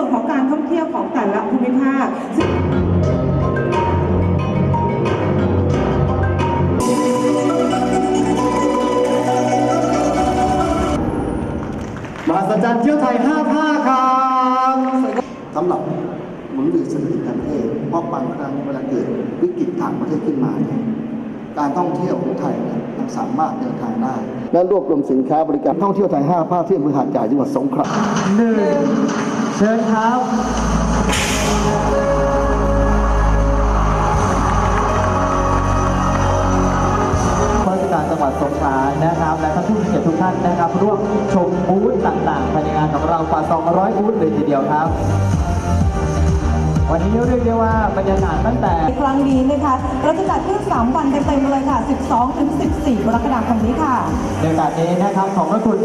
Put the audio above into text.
ส่วนของการท่องเที่ยวของแต่ละภูมิภาคซึ่งมหัศจรรย์เที่ยวไทย5ภาคครับสำหรับหมุนเวียนเศรษฐกิจการประเทศเพราะบางครั้งเวลาเกิดวิกฤตทางประเทศขึ้นมาเนี่ยการท่องเที่ยวของไทยเนี่ยยังสามารถเดินทางได้ และรวบรวมสินค้าบริการท่องเที่ยวไทย 5 ภาคที่อำเภอหาดใหญ่จังหวัดสงขลาหนึ่ง เชิญครับข้าราชการจังหวัดสงขลานะครับ และท่านผู้มีเกียรติทุกท่านนะครับ ร่วมชมบูธต่างๆภายในงานของเรากว่า 200 บูธเลยทีเดียวครับ วันนี้เรียกได้ว่าบรรยากาศตั้งแต่ ในครั้งนี้นะคะ เราจะจัดขึ้น 3 วันเต็มๆเลยค่ะ 12 ถึง 14 กรกฎาคมนี้ค่ะ ในโอกาสนี้นะครับ ของพระคุณ